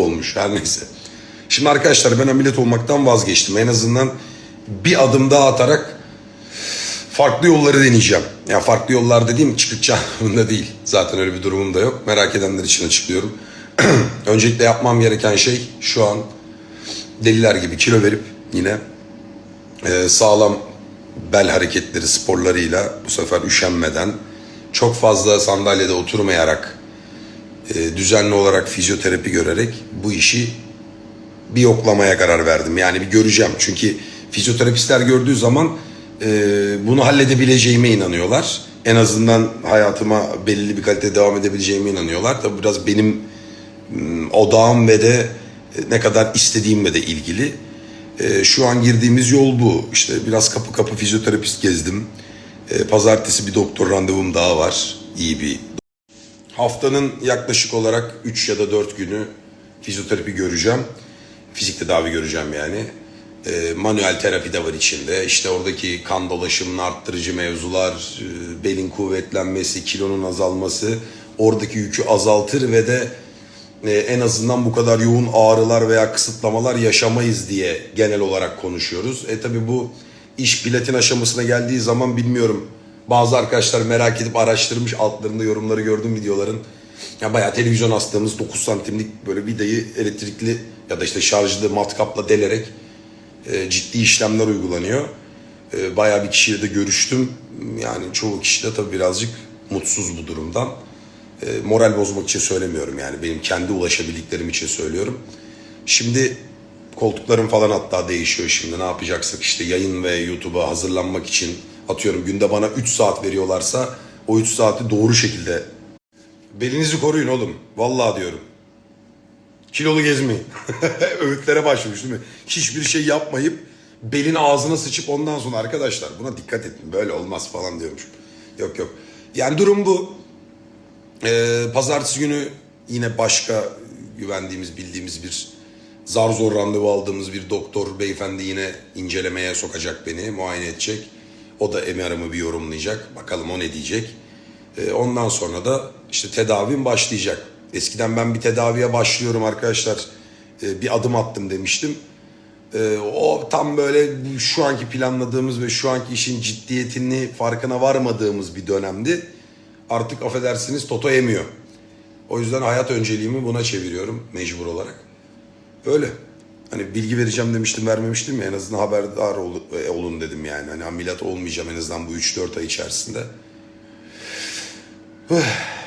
olmuş her neyse. Şimdi arkadaşlar ben ameliyat olmaktan vazgeçtim. En azından bir adım daha atarak farklı yolları deneyeceğim. Ya farklı yollar dediğim çıkık anlamında değil. Zaten öyle bir durumum da yok. Merak edenler için açıklıyorum. Öncelikle yapmam gereken şey şu an deliler gibi kilo verip yine e, sağlam bel hareketleri sporlarıyla bu sefer üşenmeden çok fazla sandalyede oturmayarak e, düzenli olarak fizyoterapi görerek bu işi bir yoklamaya karar verdim. Yani bir göreceğim. Çünkü fizyoterapistler gördüğü zaman e, bunu halledebileceğime inanıyorlar. En azından hayatıma belirli bir kalite devam edebileceğime inanıyorlar. Tabii biraz benim m, odağım ve de e, ne kadar istediğimle de ilgili. E, şu an girdiğimiz yol bu. İşte biraz kapı kapı fizyoterapist gezdim. E, pazartesi bir doktor randevum daha var. İyi bir Haftanın yaklaşık olarak 3 ya da 4 günü fizyoterapi göreceğim. Fizik tedavi göreceğim yani. E, manuel terapi de var içinde. İşte oradaki kan dolaşımını arttırıcı mevzular, e, belin kuvvetlenmesi, kilonun azalması oradaki yükü azaltır ve de e, en azından bu kadar yoğun ağrılar veya kısıtlamalar yaşamayız diye genel olarak konuşuyoruz. E tabi bu iş platin aşamasına geldiği zaman bilmiyorum. Bazı arkadaşlar merak edip araştırmış altlarında yorumları gördüm videoların. Ya bayağı televizyon astığımız 9 santimlik böyle vidayı elektrikli ya da işte şarjlı matkapla delerek e, ciddi işlemler uygulanıyor. E, bayağı bir kişiyle de görüştüm. Yani çoğu kişi de tabii birazcık mutsuz bu durumdan. E, moral bozmak için söylemiyorum yani benim kendi ulaşabildiklerim için söylüyorum. Şimdi koltuklarım falan hatta değişiyor şimdi ne yapacaksak işte yayın ve YouTube'a hazırlanmak için atıyorum günde bana 3 saat veriyorlarsa o 3 saati doğru şekilde belinizi koruyun oğlum vallahi diyorum. Kilolu gezmeyin. Öğütlere başlamış değil mi? Hiçbir şey yapmayıp belin ağzına sıçıp ondan sonra arkadaşlar buna dikkat edin. Böyle olmaz falan diyormuş. Yok yok. Yani durum bu. Ee, pazartesi günü yine başka güvendiğimiz, bildiğimiz bir zar zor randevu aldığımız bir doktor beyefendi yine incelemeye sokacak beni, muayene edecek. O da MR'ımı bir yorumlayacak. Bakalım o ne diyecek. Ee, ondan sonra da işte tedavim başlayacak. Eskiden ben bir tedaviye başlıyorum arkadaşlar. Ee, bir adım attım demiştim. Ee, o tam böyle şu anki planladığımız ve şu anki işin ciddiyetini farkına varmadığımız bir dönemdi. Artık affedersiniz Toto yemiyor. O yüzden hayat önceliğimi buna çeviriyorum mecbur olarak. Öyle. Hani bilgi vereceğim demiştim vermemiştim ya en azından haberdar ol- e, olun dedim yani. Hani ameliyat olmayacağım en azından bu 3-4 ay içerisinde.